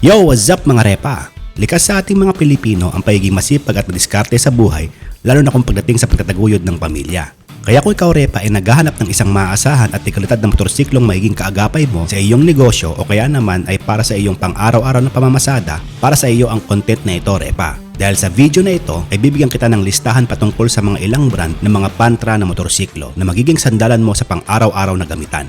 Yo, what's up mga repa? Likas sa ating mga Pilipino ang pagiging masipag at madiskarte sa buhay, lalo na kung pagdating sa pagtataguyod ng pamilya. Kaya kung ikaw repa ay naghahanap ng isang maaasahan at ikalidad na motorsiklong magiging kaagapay mo sa iyong negosyo o kaya naman ay para sa iyong pang-araw-araw na pamamasada, para sa iyo ang content na ito repa. Dahil sa video na ito ay bibigyan kita ng listahan patungkol sa mga ilang brand ng mga pantra na motorsiklo na magiging sandalan mo sa pang-araw-araw na gamitan.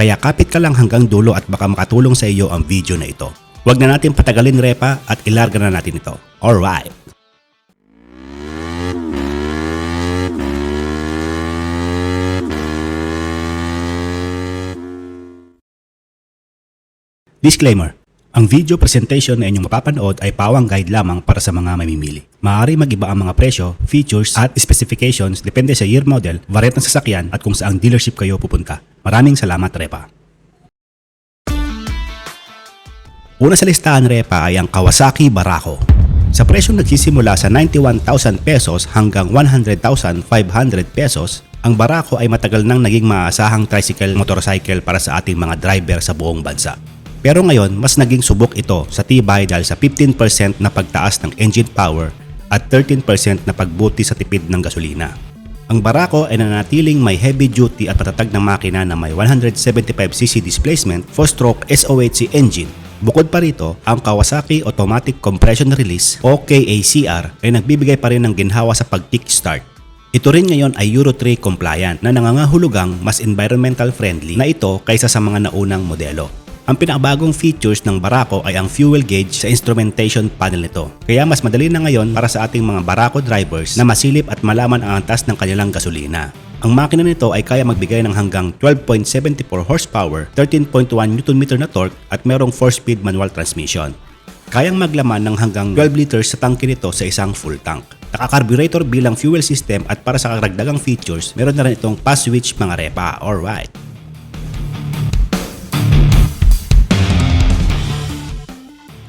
Kaya kapit ka lang hanggang dulo at baka makatulong sa iyo ang video na ito. Huwag na natin patagalin repa at ilarga na natin ito. Alright! Disclaimer. Ang video presentation na inyong mapapanood ay pawang guide lamang para sa mga mamimili. Maaari mag-iba ang mga presyo, features at specifications depende sa year model, variant ng sasakyan at kung saang dealership kayo pupunta. Maraming salamat, Repa. Una sa listahan, Repa, ay ang Kawasaki Barako. Sa presyong nagsisimula sa 91,000 pesos hanggang 100,500 pesos, ang Barako ay matagal nang naging maasahang tricycle motorcycle para sa ating mga driver sa buong bansa. Pero ngayon, mas naging subok ito sa tibay dahil sa 15% na pagtaas ng engine power at 13% na pagbuti sa tipid ng gasolina. Ang Barako ay nanatiling may heavy duty at patatag na makina na may 175cc displacement 4-stroke SOHC engine. Bukod pa rito, ang Kawasaki Automatic Compression Release o KACR ay nagbibigay pa rin ng ginhawa sa pag-kickstart. Ito rin ngayon ay Euro 3 compliant na nangangahulugang mas environmental friendly na ito kaysa sa mga naunang modelo. Ang pinakabagong features ng Barako ay ang fuel gauge sa instrumentation panel nito. Kaya mas madali na ngayon para sa ating mga Barako drivers na masilip at malaman ang antas ng kanilang gasolina. Ang makina nito ay kaya magbigay ng hanggang 12.74 horsepower, 13.1 Nm na torque at merong 4-speed manual transmission. Kayang maglaman ng hanggang 12 liters sa tangke nito sa isang full tank. Naka-carburetor bilang fuel system at para sa karagdagang features, meron na rin itong pass switch mga repa. Alright.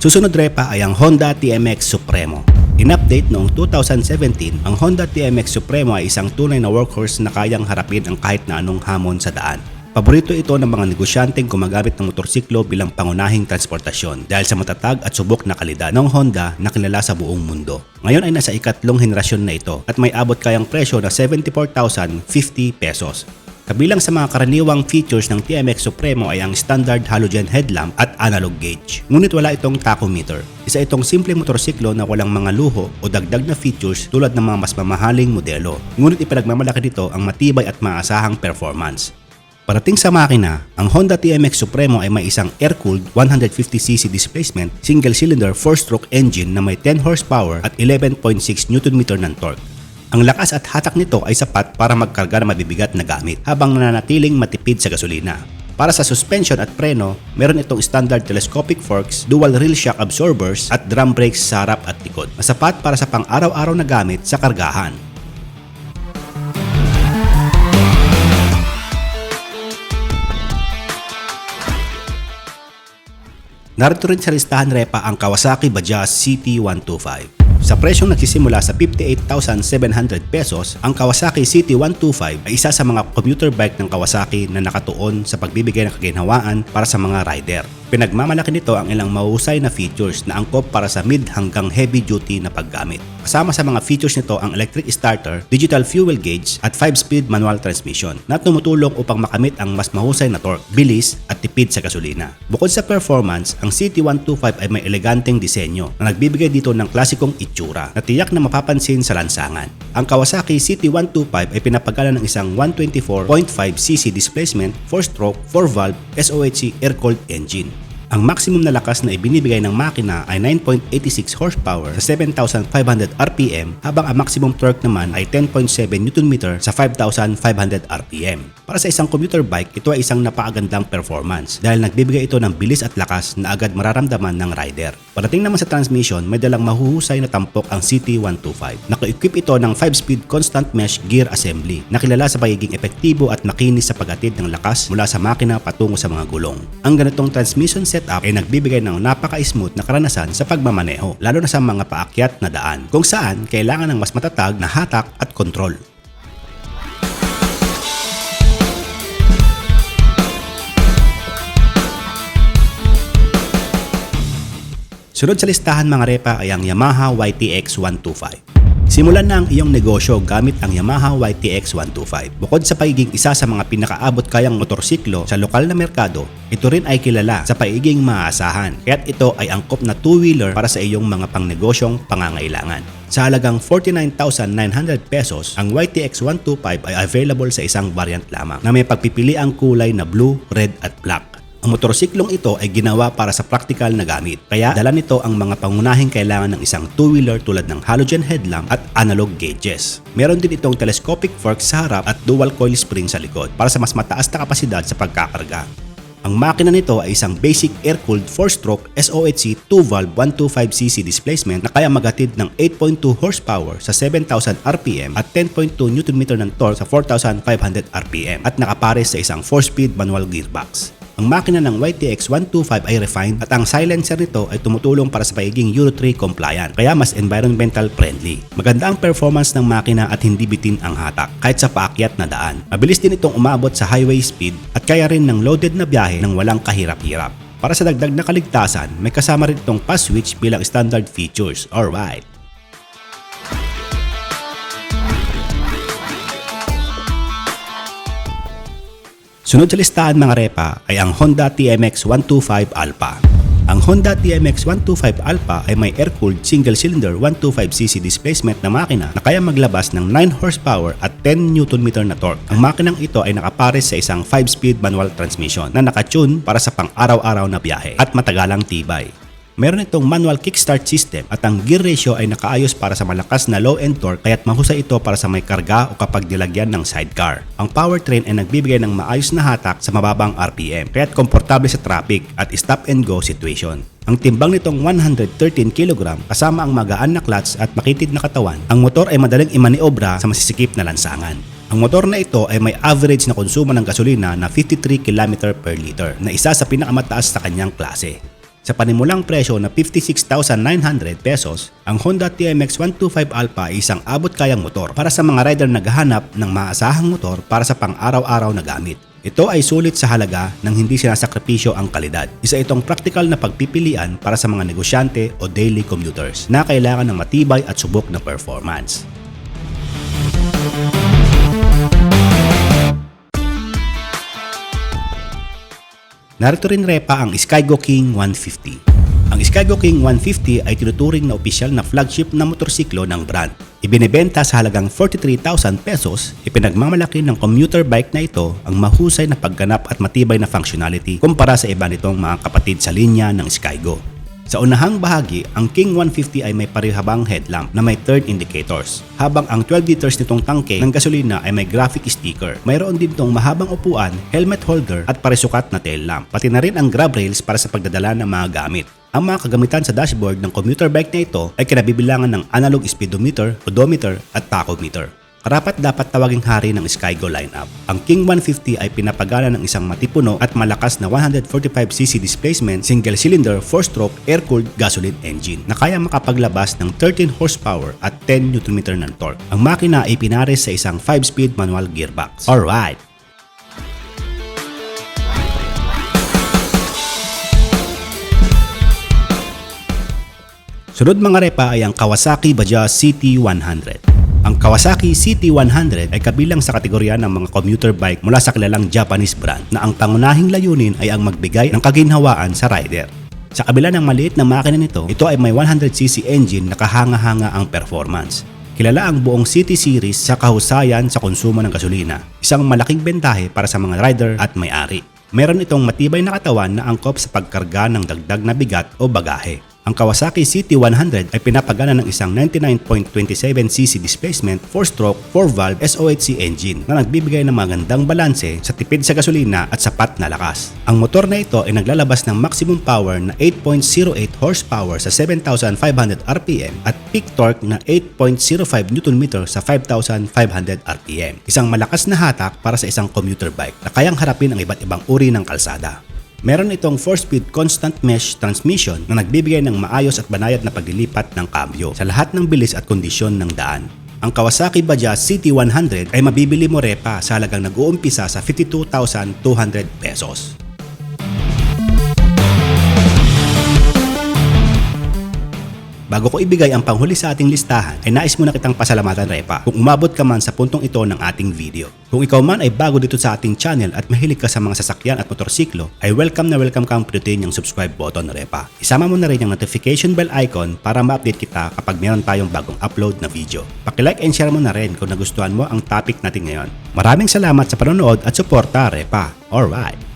Susunod repa ay ang Honda TMX Supremo. In-update noong 2017, ang Honda TMX Supremo ay isang tunay na workhorse na kayang harapin ang kahit na anong hamon sa daan. Paborito ito ng mga negosyanteng gumagamit ng motorsiklo bilang pangunahing transportasyon dahil sa matatag at subok na kalidad ng Honda na kilala sa buong mundo. Ngayon ay nasa ikatlong henerasyon na ito at may abot kayang presyo na 74,050 pesos. Kabilang sa mga karaniwang features ng TMX Supremo ay ang standard halogen headlamp at analog gauge. Ngunit wala itong tachometer. Isa itong simpleng motorsiklo na walang mga luho o dagdag na features tulad ng mga mas mamahaling modelo. Ngunit ipinagmamalaki nito ang matibay at maasahang performance. Parating sa makina, ang Honda TMX Supremo ay may isang air-cooled 150cc displacement single-cylinder 4-stroke engine na may 10 horsepower at 11.6 Nm ng torque. Ang lakas at hatak nito ay sapat para magkarga ng mabibigat na gamit habang nananatiling matipid sa gasolina. Para sa suspension at preno, meron itong standard telescopic forks, dual rear shock absorbers at drum brakes sa harap at likod. Masapat para sa pang-araw-araw na gamit sa kargahan. Narito rin sa listahan repa ang Kawasaki Bajaj CT125. Sa presyong nagsisimula sa 58,700 pesos, ang Kawasaki CT125 ay isa sa mga commuter bike ng Kawasaki na nakatuon sa pagbibigay ng kaginhawaan para sa mga rider. Pinagmamalaki nito ang ilang mahusay na features na angkop para sa mid hanggang heavy duty na paggamit. Kasama sa mga features nito ang electric starter, digital fuel gauge at 5-speed manual transmission na tumutulong upang makamit ang mas mahusay na torque, bilis at tipid sa gasolina. Bukod sa performance, ang CT125 ay may eleganteng disenyo na nagbibigay dito ng klasikong itsura na tiyak na mapapansin sa lansangan. Ang Kawasaki CT125 ay pinapagalan ng isang 124.5cc displacement, 4-stroke, 4-valve SOHC air-cooled engine. Ang maximum na lakas na ibinibigay ng makina ay 9.86 horsepower sa 7,500 RPM habang ang maximum torque naman ay 10.7 Nm sa 5,500 RPM. Para sa isang commuter bike, ito ay isang napakagandang performance dahil nagbibigay ito ng bilis at lakas na agad mararamdaman ng rider. Pagdating naman sa transmission, may dalang mahuhusay na tampok ang CT125. Naka-equip ito ng 5-speed constant mesh gear assembly na kilala sa pagiging epektibo at makinis sa paghatid ng lakas mula sa makina patungo sa mga gulong. Ang ganitong transmission setup ay nagbibigay ng napaka-smooth na karanasan sa pagmamaneho, lalo na sa mga paakyat na daan, kung saan kailangan ng mas matatag na hatak at kontrol. Sunod sa listahan mga repa ay ang Yamaha YTX 125. Simulan na ang iyong negosyo gamit ang Yamaha YTX 125. Bukod sa pagiging isa sa mga pinakaabot kayang motorsiklo sa lokal na merkado, ito rin ay kilala sa pagiging maaasahan. Kaya't ito ay angkop na two-wheeler para sa iyong mga pangnegosyong pangangailangan. Sa halagang 49,900 pesos, ang YTX 125 ay available sa isang variant lamang na may pagpipiliang kulay na blue, red at black. Ang motorsiklong ito ay ginawa para sa practical na gamit. Kaya dala nito ang mga pangunahing kailangan ng isang two-wheeler tulad ng halogen headlamp at analog gauges. Meron din itong telescopic fork sa harap at dual coil spring sa likod para sa mas mataas na kapasidad sa pagkakarga. Ang makina nito ay isang basic air-cooled 4-stroke SOHC 2-valve 125cc displacement na kaya magatid ng 8.2 horsepower sa 7,000 RPM at 10.2 Nm ng torque sa 4,500 RPM at nakapares sa isang 4-speed manual gearbox. Ang makina ng YTX 125 ay refined at ang silencer nito ay tumutulong para sa pagiging Euro 3 compliant kaya mas environmental friendly. Maganda ang performance ng makina at hindi bitin ang hatak kahit sa paakyat na daan. Mabilis din itong umabot sa highway speed at kaya rin ng loaded na biyahe ng walang kahirap-hirap. Para sa dagdag na kaligtasan, may kasama rin itong pass switch bilang standard features. Alright. Sunod sa listahan mga repa ay ang Honda TMX 125 Alpha. Ang Honda TMX 125 Alpha ay may air-cooled single-cylinder 125cc displacement na makina na kaya maglabas ng 9 horsepower at 10 Nm na torque. Ang makinang ito ay nakapares sa isang 5-speed manual transmission na nakatune para sa pang-araw-araw na biyahe at matagalang tibay. Meron itong manual kickstart system at ang gear ratio ay nakaayos para sa malakas na low end torque kaya't mahusay ito para sa may karga o kapag nilagyan ng sidecar. Ang powertrain ay nagbibigay ng maayos na hatak sa mababang RPM kaya't komportable sa traffic at stop and go situation. Ang timbang nitong 113 kg kasama ang magaan na clutch at makitid na katawan, ang motor ay madaling imaniobra sa masisikip na lansangan. Ang motor na ito ay may average na konsumo ng gasolina na 53 km per liter na isa sa pinakamataas sa kanyang klase. Sa panimulang presyo na 56,900 pesos, ang Honda TMX 125 Alpha ay isang abot kayang motor para sa mga rider na naghahanap ng maasahang motor para sa pang-araw-araw na gamit. Ito ay sulit sa halaga ng hindi sinasakripisyo ang kalidad. Isa itong praktikal na pagpipilian para sa mga negosyante o daily commuters na kailangan ng matibay at subok na performance. Narito rin repa ang Skygo King 150. Ang Skygo King 150 ay tinuturing na opisyal na flagship na motorsiklo ng brand. Ibinebenta sa halagang 43,000 pesos, ipinagmamalaki ng commuter bike na ito ang mahusay na pagganap at matibay na functionality kumpara sa iba nitong mga kapatid sa linya ng Skygo. Sa unahang bahagi, ang King 150 ay may parihabang headlamp na may turn indicators, habang ang 12 liters nitong tangke ng gasolina ay may graphic sticker. Mayroon din itong mahabang upuan, helmet holder at parisukat na tail lamp, pati na rin ang grab rails para sa pagdadala ng mga gamit. Ang mga kagamitan sa dashboard ng commuter bike na ito ay kinabibilangan ng analog speedometer, odometer at tachometer. Karapat dapat tawaging hari ng Skygo lineup. Ang King 150 ay pinapagana ng isang matipuno at malakas na 145cc displacement single-cylinder 4-stroke air-cooled gasoline engine na kaya makapaglabas ng 13 horsepower at 10 Nm ng torque. Ang makina ay pinares sa isang 5-speed manual gearbox. Alright! Sunod mga repa ay ang Kawasaki Bajaj CT100. Ang Kawasaki CT100 ay kabilang sa kategorya ng mga commuter bike mula sa kilalang Japanese brand na ang pangunahing layunin ay ang magbigay ng kaginhawaan sa rider. Sa kabila ng maliit na makina nito, ito ay may 100cc engine na kahanga-hanga ang performance. Kilala ang buong City Series sa kahusayan sa konsumo ng gasolina, isang malaking bentahe para sa mga rider at may-ari. Meron itong matibay na katawan na angkop sa pagkarga ng dagdag na bigat o bagahe. Ang Kawasaki CT100 ay pinapagana ng isang 99.27cc displacement 4-stroke 4-valve SOHC engine na nagbibigay ng magandang balanse sa tipid sa gasolina at sapat na lakas. Ang motor na ito ay naglalabas ng maximum power na 8.08 horsepower sa 7,500 RPM at peak torque na 8.05 Nm sa 5,500 RPM. Isang malakas na hatak para sa isang commuter bike na kayang harapin ang iba't ibang uri ng kalsada. Meron itong 4-speed constant mesh transmission na nagbibigay ng maayos at banayad na paglilipat ng kambyo sa lahat ng bilis at kondisyon ng daan. Ang Kawasaki Bajaj CT100 ay mabibili mo repa sa halagang nag-uumpisa sa 52,200 pesos. Bago ko ibigay ang panghuli sa ating listahan, ay nais muna kitang pasalamatan Repa kung umabot ka man sa puntong ito ng ating video. Kung ikaw man ay bago dito sa ating channel at mahilig ka sa mga sasakyan at motorsiklo, ay welcome na welcome kang pinutin yung subscribe button Repa. Isama mo na rin yung notification bell icon para ma-update kita kapag meron tayong bagong upload na video. Paki-like and share mo na rin kung nagustuhan mo ang topic natin ngayon. Maraming salamat sa panonood at suporta Repa. Alright!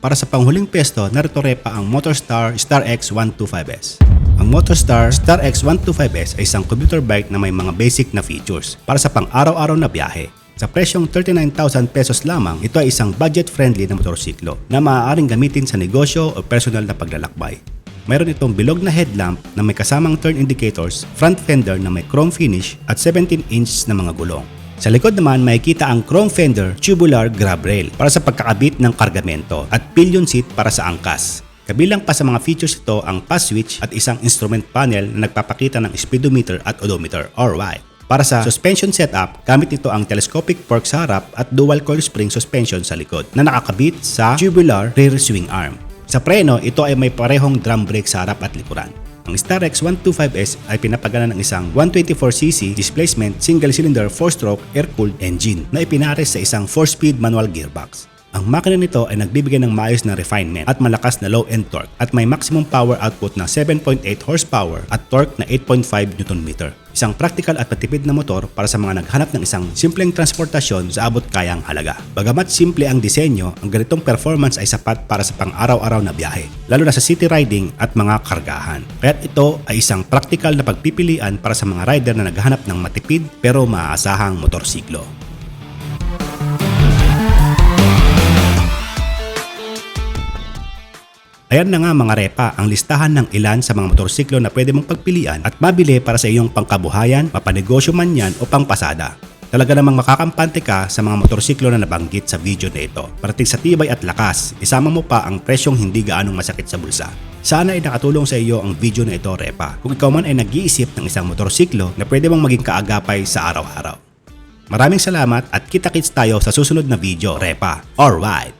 Para sa panghuling pesto, narito repa ang Motorstar Star X 125S. Ang Motorstar Star X 125S ay isang commuter bike na may mga basic na features para sa pang-araw-araw na biyahe. Sa presyong 39,000 pesos lamang, ito ay isang budget-friendly na motorsiklo na maaaring gamitin sa negosyo o personal na paglalakbay. Mayroon itong bilog na headlamp na may kasamang turn indicators, front fender na may chrome finish at 17 inch na mga gulong. Sa likod naman makikita ang chrome fender tubular grab rail para sa pagkakabit ng kargamento at pillion seat para sa angkas. Kabilang pa sa mga features ito ang pass switch at isang instrument panel na nagpapakita ng speedometer at odometer or Y. Para sa suspension setup, gamit nito ang telescopic fork sa harap at dual coil spring suspension sa likod na nakakabit sa tubular rear swing arm. Sa preno, ito ay may parehong drum brake sa harap at likuran. Ang Star X 125S ay pinapagana ng isang 124cc displacement single-cylinder 4-stroke air-cooled engine na ipinares sa isang 4-speed manual gearbox. Ang makina nito ay nagbibigay ng maayos na refinement at malakas na low-end torque at may maximum power output na 7.8 horsepower at torque na 8.5 Nm. Isang practical at matipid na motor para sa mga naghanap ng isang simpleng transportasyon sa abot kayang halaga. Bagamat simple ang disenyo, ang ganitong performance ay sapat para sa pang-araw-araw na biyahe, lalo na sa city riding at mga kargahan. Kaya't ito ay isang practical na pagpipilian para sa mga rider na naghanap ng matipid pero maaasahang motorsiklo. Ayan na nga mga repa ang listahan ng ilan sa mga motorsiklo na pwede mong pagpilian at mabili para sa iyong pangkabuhayan, mapanegosyo man yan o pangpasada. Talaga namang makakampante ka sa mga motorsiklo na nabanggit sa video na ito. Parating sa tibay at lakas, isama mo pa ang presyong hindi gaanong masakit sa bulsa. Sana ay nakatulong sa iyo ang video na ito, Repa. Kung ikaw man ay nag-iisip ng isang motorsiklo na pwede mong maging kaagapay sa araw-araw. Maraming salamat at kita-kits tayo sa susunod na video, Repa. Alright!